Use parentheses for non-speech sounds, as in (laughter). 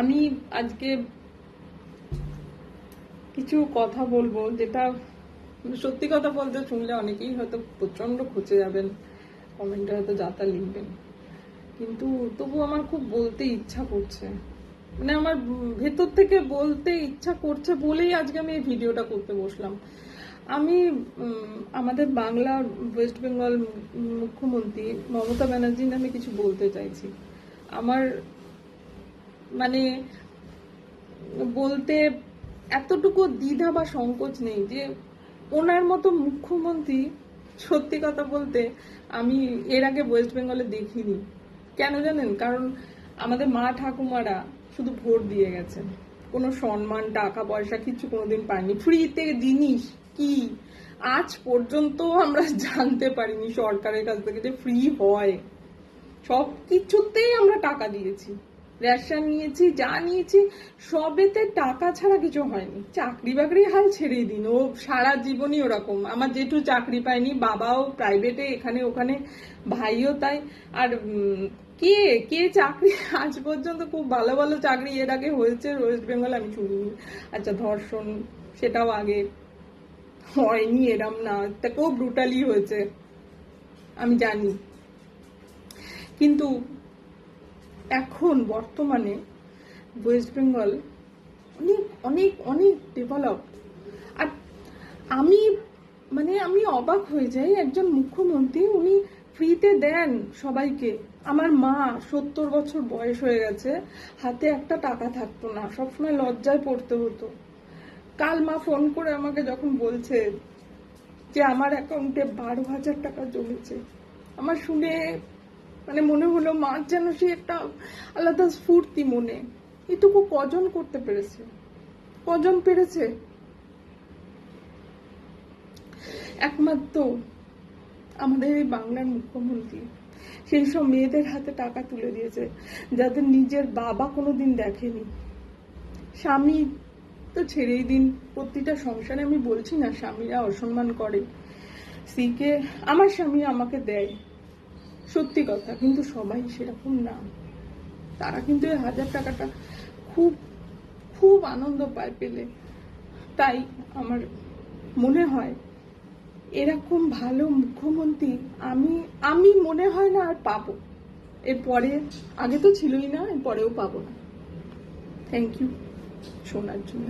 আমি আজকে কিছু কথা বলব যেটা সত্যি কথা বলতে শুনলে অনেকেই হয়তো প্রচণ্ড খুঁজে যাবেন, কমেন্টে হয়তো যাতা লিখবেন। কিন্তু তবু আমার খুব বলতে ইচ্ছা করছে। মানে আমার ভেতর থেকে বলতে ইচ্ছা করছে বলেই আজকে আমি এই ভিডিওটা করতে বসলাম। আমি আমাদের বাংলার ওয়েস্ট বেঙ্গল মুখ্যমন্ত্রী মমতা ব্যানার্জির নামে কিছু বলতে চাইছি। আমার মানে বলতে এতটুকু দ্বিধা বা সংকোচ নেই যে ওনার মতো মুখ্যমন্ত্রী সত্যি কথা বলতে আমি এর আগে ওয়েস্ট বেঙ্গলে দেখিনি। কেন জানেন? কারণ আমাদের মা ঠাকুমারা শুধু ভোট দিয়ে গেছেন। কোনো সম্মান, টাকা, পয়সা কিছু কোনোদিন পাইনি ফ্রিতে জিনিস কি? আজ পর্যন্ত আমরা জানতে পারিনি সরকারের কাছ থেকে যে ফ্রি হয়। সব কিছুতেই আমরা টাকা দিয়েছি। রেশন নিয়েছি, যা নিয়েছি, সবেতে টাকা ছাড়া কিছু হয়নি। চাকরি বাকরি হাল ছেড়েই দিন। ও সারা জীবনই ওরকম। আমার জেঠু চাকরি পায়নি, বাবাও প্রাইভেটে এখানে ওখানে, ভাইও তাই। আর কে কে চাকরি? (laughs) আজ পর্যন্ত খুব ভালো ভালো চাকরি এর আগে হয়েছে, ওয়েস্ট বেঙ্গল আমি শুনিনি। আচ্ছা ধর্ষণ, সেটাও আগে হয়নি, এরম না। তা খুব ব্রুটালি হয়েছে, আমি জানি। কিন্তু এখন বর্তমানে ওয়েস্ট বেঙ্গল অনেক অনেক অনেক ডেভেলপ আর আমি মানে আমি অবাক হয়ে যাই, একজন মুখ্যমন্ত্রী উনি ফ্রিতে দেন সবাইকে। আমার মা সত্তর বছর বয়স হয়ে গেছে, হাতে একটা টাকা থাকতো না, সবসময় লজ্জায় পড়তে হতো। কাল মা ফোন করে আমাকে যখন বলছে যে আমার অ্যাকাউন্টে বারো হাজার টাকা জমেছে, আমার শুনে মানে মনে হলো মার যেন সে একটা আলাদা স্ফূর্তি মনে। এটুকু কজন করতে পেরেছে? কজন পেরেছে? একমাত্র আমাদের এই বাংলার মুখ্যমন্ত্রী। সেই সব মেয়েদের হাতে টাকা তুলে দিয়েছে, যাদের নিজের বাবা কোনোদিন দেখেনি। স্বামী তো ছেড়েই দিন, প্রতিটা সংসারে আমি বলছি না স্বামীরা অসম্মান করে। স্ত্রীকে, আমার স্বামী আমাকে দেয়। সত্যি কথা, কিন্তু সবাই সেরকম না। তারা কিন্তু এই হাজার টাকাটা খুব খুব আনন্দ পায় পেলে। তাই আমার মনে হয়, এরকম ভালো মুখ্যমন্ত্রী আমি আমি মনে হয় না আর পাবো। এরপরে আগে তো ছিলই না এরপরেও পাবো না। থ্যাংক ইউ শোনার জন্য।